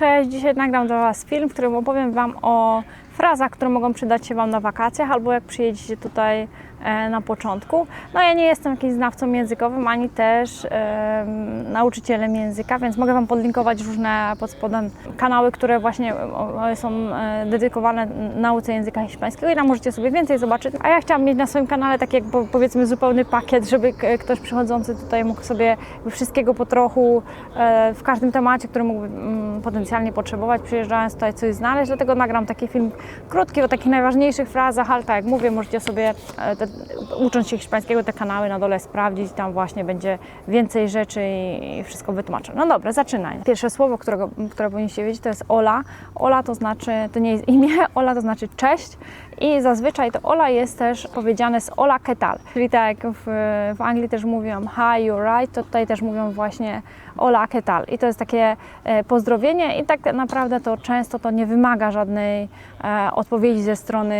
Cześć, dzisiaj nagram dla Was film, w którym opowiem Wam o frazach, które mogą przydać się Wam na wakacjach albo jak przyjedziecie tutaj e, na początku. No ja nie jestem jakimś znawcą językowym, ani też nauczycielem języka, więc mogę Wam podlinkować różne pod spodem kanały, które właśnie są e, dedykowane nauce języka hiszpańskiego i tam możecie sobie więcej zobaczyć. A ja chciałam mieć na swoim kanale taki powiedzmy zupełny pakiet, żeby ktoś przychodzący tutaj mógł sobie wszystkiego po trochu e, w każdym temacie, który mógłby mm, potencjalnie potrzebować, przyjeżdżając tutaj coś znaleźć. Dlatego nagram taki film krótki o takich najważniejszych frazach, ale tak jak mówię, możecie sobie, e, te, ucząc się hiszpańskiego, te kanały na dole sprawdzić. Tam właśnie będzie więcej rzeczy i, i wszystko wytłumaczę. No dobra, zaczynaj. Pierwsze słowo, którego, które powinniście wiedzieć, to jest Ola. Ola to znaczy, to nie jest imię, Ola to znaczy cześć. I zazwyczaj to Ola jest też powiedziane z Ola ¿qué tal? Czyli tak jak w, w Anglii też mówią hi, you're right, to tutaj też mówią właśnie Ola ¿qué tal? I to jest takie e, pozdrowienie i tak naprawdę to często to nie wymaga żadnej e, odpowiedzi ze strony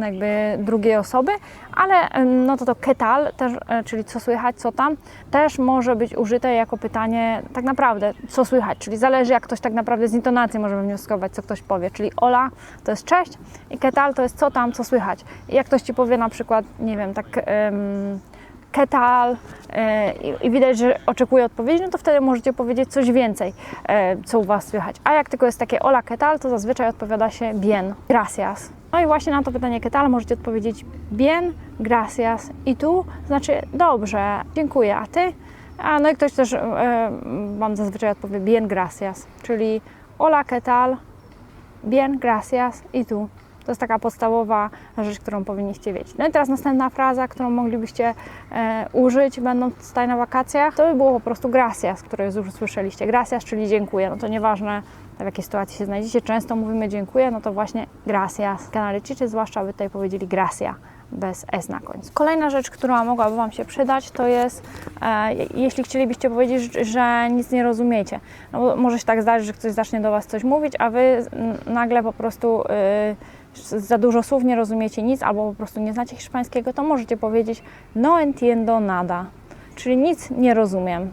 jakby drugiej osoby, ale no to to ¿qué tal? Też, e, czyli co słychać, co tam, też może być użyte jako pytanie tak naprawdę, co słychać, czyli zależy jak ktoś tak naprawdę z intonacji może wnioskować, co ktoś powie, czyli Ola to jest cześć i ¿qué tal? to jest co tam, co słychać. I jak ktoś Ci powie na przykład, nie wiem, tak ¿qué tal? E, i, widać, że oczekuje odpowiedzi, no to wtedy możecie powiedzieć coś więcej, e, co u Was słychać. A jak tylko jest takie hola, ¿qué tal? to zazwyczaj odpowiada się bien, gracias. No i właśnie na to pytanie ¿qué tal? możecie odpowiedzieć bien, gracias. I tu znaczy dobrze, dziękuję, a Ty? A no i ktoś też e, Wam zazwyczaj odpowie bien, gracias, czyli hola, ¿qué tal? Bien, gracias i tu. To jest taka podstawowa rzecz, którą powinniście wiedzieć. No i teraz następna fraza, którą moglibyście e, użyć, będąc tutaj na wakacjach, to by było po prostu gracias, które już słyszeliście. Gracias, czyli dziękuję. No to nieważne, w jakiej sytuacji się znajdziecie. Często mówimy dziękuję, no to właśnie gracias. Kanaryjczycy zwłaszcza by tutaj powiedzieli gracia bez S na końcu. Kolejna rzecz, która mogłaby Wam się przydać, to jest, e, jeśli chcielibyście powiedzieć, że nic nie rozumiecie. No może się tak zdarzyć, że ktoś zacznie do Was coś mówić, a Wy nagle po prostu y, za dużo słów nie rozumiecie nic, albo po prostu nie znacie hiszpańskiego, to możecie powiedzieć no entiendo nada, czyli nic nie rozumiem.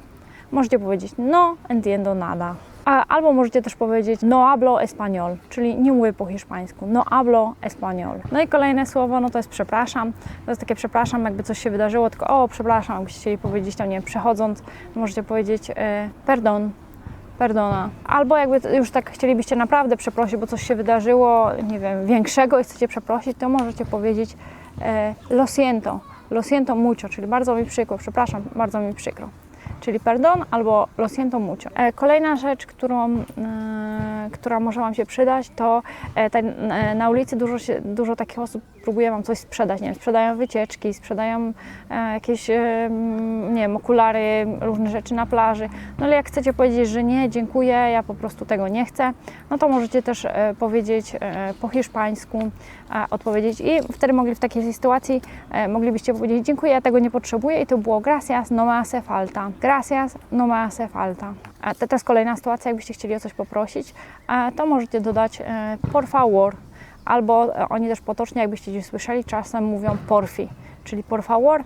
Możecie powiedzieć no entiendo nada. A, albo możecie też powiedzieć no hablo español, czyli nie mówię po hiszpańsku. No hablo español. No i kolejne słowo, no to jest przepraszam. To jest takie przepraszam, jakby coś się wydarzyło, tylko o, przepraszam, jakbyście chcieli powiedzieć tam, nie przechodząc, możecie powiedzieć e, perdon, perdona. Albo jakby już tak chcielibyście naprawdę przeprosić, bo coś się wydarzyło, nie wiem, większego i chcecie przeprosić, to możecie powiedzieć e, lo siento, lo siento mucho, czyli bardzo mi przykro, przepraszam, bardzo mi przykro. Czyli perdon albo lo siento mucho. E, kolejna rzecz, którą, e, która może Wam się przydać, to na ulicy dużo, dużo takich osób próbuje Wam coś sprzedać. Nie wiem, sprzedają wycieczki, sprzedają e, jakieś, e, nie wiem, okulary, różne rzeczy na plaży. No ale jak chcecie powiedzieć, że nie, dziękuję, ja po prostu tego nie chcę, no to możecie też e, powiedzieć po hiszpańsku, odpowiedzieć i wtedy mogli w takiej sytuacji moglibyście powiedzieć dziękuję, ja tego nie potrzebuję i to było gracias, no me hace falta. Gracias, no me hace falta. A te- teraz kolejna sytuacja, jakbyście chcieli o coś poprosić, to możecie dodać por favor, albo e, oni też potocznie, jakbyście gdzieś słyszeli, czasem mówią porfi, czyli por favor,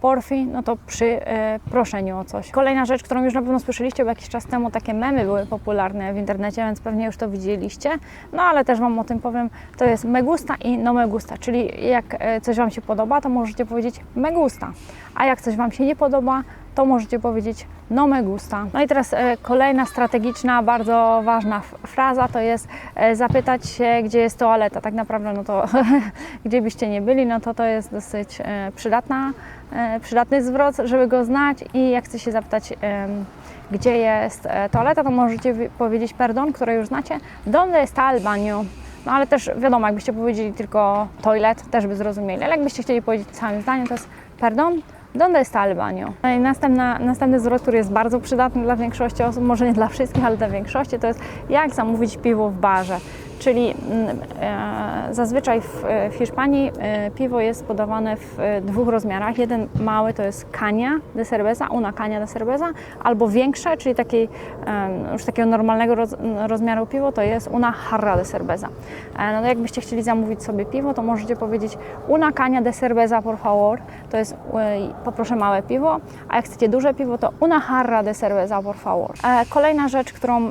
porfi, no to przy e, proszeniu o coś. Kolejna rzecz, którą już na pewno słyszeliście, bo jakiś czas temu takie memy były popularne w internecie, więc pewnie już to widzieliście, no ale też Wam o tym powiem, to jest me gusta i no me gusta, czyli jak e, coś Wam się podoba, to możecie powiedzieć me gusta, a jak coś Wam się nie podoba, to możecie powiedzieć no me gusta. No i teraz e, kolejna strategiczna, bardzo ważna fraza to jest e, zapytać się, gdzie jest toaleta. Tak naprawdę, no to gdzie byście nie byli, no to to jest dosyć e, przydatna, przydatny zwrot, żeby go znać i jak chce się zapytać, gdzie jest toaleta, to możecie powiedzieć perdon, które już znacie, donde está el. No ale też wiadomo, jakbyście powiedzieli tylko toilet, też by zrozumieli, ale jakbyście chcieli powiedzieć całym zdaniem, to jest perdon, Donde está el? No następna, następny zwrot, który jest bardzo przydatny dla większości osób, może nie dla wszystkich, ale dla większości, to jest jak zamówić piwo w barze. Czyli mm, e, zazwyczaj w, Hiszpanii e, piwo jest podawane w e, dwóch rozmiarach. Jeden mały to jest cania de cerveza, una cania de cerveza, albo większe, czyli takiej, e, już takiego normalnego roz, rozmiaru piwo to jest una jarra de cerveza. No jakbyście chcieli zamówić sobie piwo, to możecie powiedzieć una cania de cerveza por favor, to jest poproszę małe piwo, a jak chcecie duże piwo, to una jarra de cerveza por favor. Kolejna rzecz, którą,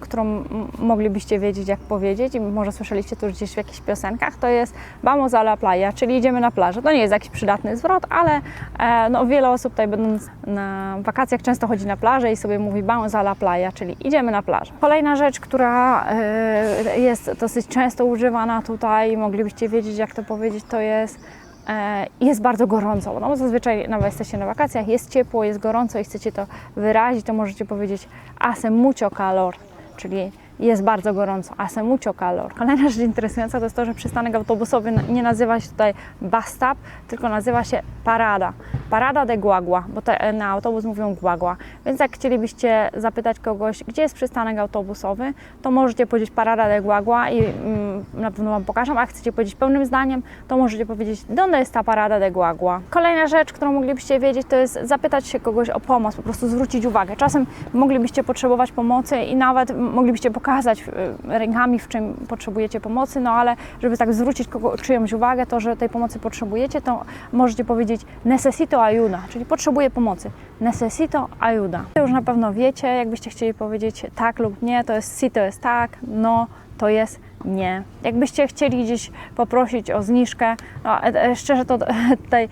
którą moglibyście wiedzieć, jak powiedzieć, i może słyszeliście to już gdzieś w jakichś piosenkach, to jest vamos a la playa, czyli idziemy na plażę. To nie jest jakiś przydatny zwrot, ale e, no, wiele osób tutaj będąc na wakacjach często chodzi na plażę i sobie mówi vamos a la playa, czyli idziemy na plażę. Kolejna rzecz, która e, jest dosyć często używana tutaj, moglibyście wiedzieć, jak to powiedzieć, to jest e, jest bardzo gorąco. No, bo zazwyczaj nawet jesteście na wakacjach, jest ciepło, jest gorąco i chcecie to wyrazić, to możecie powiedzieć hace mucho calor, czyli jest bardzo gorąco, hace mucho calor. Kolejna rzecz interesująca to jest to, że przystanek autobusowy nie nazywa się tutaj bus stop, tylko nazywa się parada. Parada de guagua, bo te, na autobus mówią guagua. Więc jak chcielibyście zapytać kogoś, gdzie jest przystanek autobusowy, to możecie powiedzieć parada de guagua i mm, na pewno Wam pokażę. A jak chcecie powiedzieć pełnym zdaniem, to możecie powiedzieć donde está parada de guagua. Kolejna rzecz, którą moglibyście wiedzieć, to jest zapytać się kogoś o pomoc, po prostu zwrócić uwagę. Czasem moglibyście potrzebować pomocy i nawet moglibyście pokazać y, rękami, w czym potrzebujecie pomocy, no ale żeby tak zwrócić kogo, czyjąś uwagę, to, że tej pomocy potrzebujecie, to możecie powiedzieć necesito ayuda, czyli potrzebuję pomocy. Necesito ayuda. To już na pewno wiecie, jakbyście chcieli powiedzieć tak lub nie, to jest si to jest tak, no to jest nie. Jakbyście chcieli gdzieś poprosić o zniżkę, no, e, e, szczerze to tutaj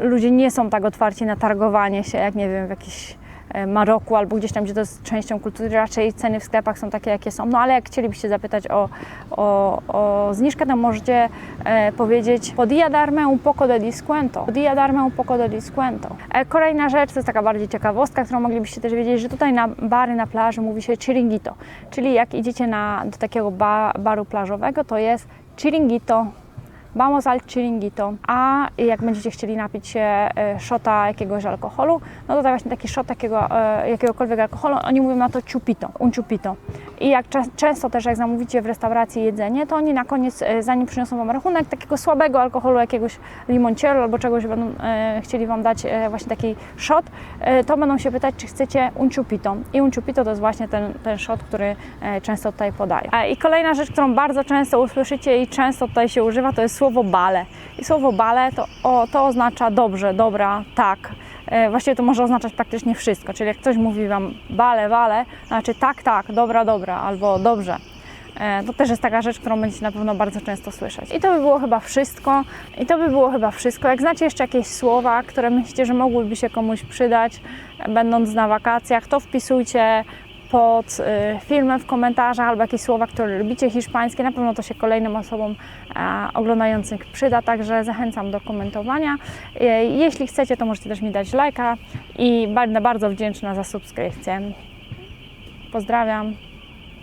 ludzie nie są tak otwarci na targowanie się, jak nie wiem, w jakiś e, Maroku albo gdzieś tam, gdzie to jest częścią kultury, raczej ceny w sklepach są takie, jakie są. No ale jak chcielibyście zapytać o, o, o zniżkę, to możecie e, powiedzieć podía darme un poco de descuento. Podía darme un poco de descuento. E, kolejna rzecz, to jest taka bardziej ciekawostka, którą moglibyście też wiedzieć, że tutaj na bary na plaży mówi się chiringuito, czyli jak idziecie na, do takiego ba, baru plażowego, to jest chiringuito Vamos al chiringuito. A jak będziecie chcieli napić się e, szota jakiegoś alkoholu, no to właśnie taki szot takiego, e, jakiegokolwiek alkoholu, oni mówią na to chupito, un. I jak często też jak zamówicie w restauracji jedzenie, to oni na koniec, e, zanim przyniosą Wam rachunek, takiego słabego alkoholu, jakiegoś limoncello albo czegoś będą chcieli Wam dać właśnie taki szot, to będą się pytać, czy chcecie un chupito. I un chupito to jest właśnie ten, ten szot, który często tutaj podają. I kolejna rzecz, którą bardzo często usłyszycie i często tutaj się używa, to jest słowo bale. I słowo bale to, o, to oznacza dobrze, dobra, tak. E, Właściwie to może oznaczać praktycznie wszystko, czyli jak ktoś mówi Wam bale, to znaczy tak, tak, dobra, dobra, albo dobrze. E, To też jest taka rzecz, którą będziecie na pewno bardzo często słyszeć. I to by było chyba wszystko. I to by było chyba wszystko. Jak znacie jeszcze jakieś słowa, które myślicie, że mogłyby się komuś przydać, e, będąc na wakacjach, to wpisujcie pod y, filmem w komentarzach albo jakieś słowa, które lubicie hiszpańskie. Na pewno to się kolejnym osobom oglądającym przyda, także zachęcam do komentowania. E, jeśli chcecie, to możecie też mi dać lajka i będę bardzo wdzięczna za subskrypcję. Pozdrawiam.